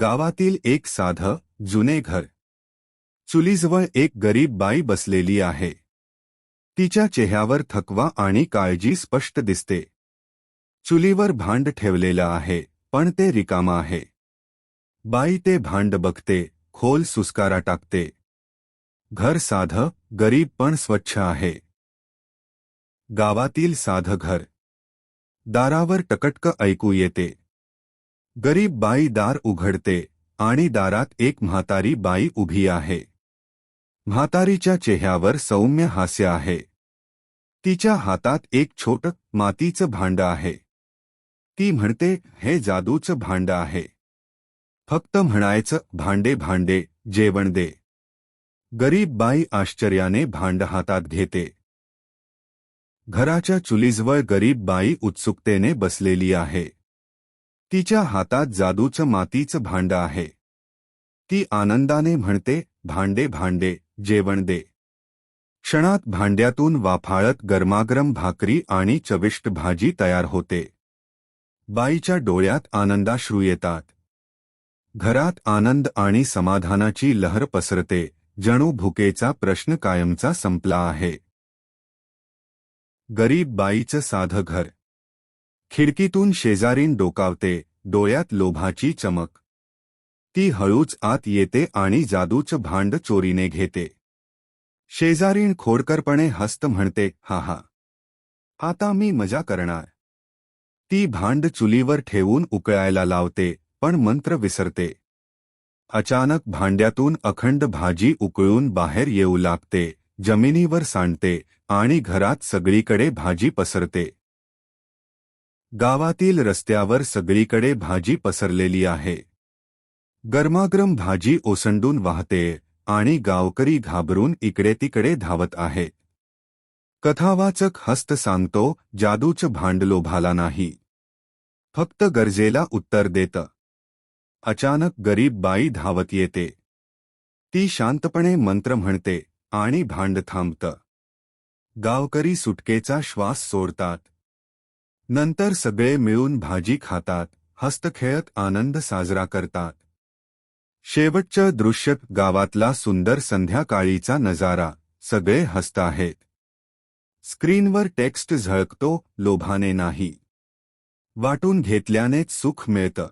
गावातील एक साधं जुने घर. चुलीजवळ एक गरीब बाई बसलेली आहे. तिच्या चेहऱ्यावर थकवा आणि काळजी स्पष्ट दिसते. चुलीवर भांड ठेवलेलं आहे पण ते रिकामं आहे. बाई ते भांड बघते खोल सुस्कारा टाकते. घर साधं गरीब पण स्वच्छ आहे. गावातील साधं घर. दारावर टकटक ऐकू येते. गरीब बाई दार उघडते आणि दारात एक म्हातारी बाई उभी आहे. म्हातारीच्या चेहऱ्यावर सौम्य हास्य आहे. तिच्या हातात एक छोट मातीचं भांड आहे. ती म्हणते हे जादूचं भांड आहे. फक्त म्हणायचं भांडे भांडे जेवण दे. गरीब बाई आश्चर्याने भांड हातात घेते. घराच्या चुलीजवळ गरीब बाई उत्सुकतेने बसलेली आहे. तिच्या हातात जादूचं मातीचं भांड आहे. ती आनंदाने म्हणते भांडे भांडे जेवण दे. क्षणात भांड्यातून वाफाळत गरमागरम भाकरी आणि चविष्ट भाजी तयार होते. बाईच्या डोळ्यात आनंदाश्रू येतात. घरात आनंद आणि समाधानाची लहर पसरते. जणू भुकेचा प्रश्न कायमचा संपला आहे. गरीब बाईचं साधं घर. खिडकीतून शेजारीन डोकावते डोळ्यात लोभाची चमक. ती हळूच आत येते आणि जादूचं भांड चोरीने घेते. शेजारीण खोडकरपणे हस्त म्हणते हा हा. आता मी मजा करणार. ती भांड चुलीवर ठेवून उकळायला लावते पण मंत्र विसरते. अचानक भांड्यातून अखंड भाजी उकळून बाहेर येऊ लागते जमिनीवर सांडते आणि घरात सगळीकडे भाजी पसरते. गावातील रस्त्यावर सगळीकडे भाजी पसरलेली आहे. गरमागरम भाजी ओसंडून वाहते आणि गावकरी घाबरून इकडे तिकडे धावत आहे. कथावाचक हस्त सांगतो जादूचं भांड लोभाला नाही. फक्त गरजेला उत्तर देतं. अचानक गरीब बाई धावत येते. ती शांतपणे मंत्र म्हणते आणि भांड थांबतं. गावकरी सुटकेचा श्वास सोडतात. नंतर सगळे मिळून भाजी खातात हस्तखेळत आनंद साजरा करतात. शेवटच्या दृश्य गावातला सुंदर संध्याकाळीचा नजारा सगळे हस्त आहेत. स्क्रीनवर टेक्स्ट झळकतो लोभाने नाही. वाटून घेतल्यानेच सुख मिळतं.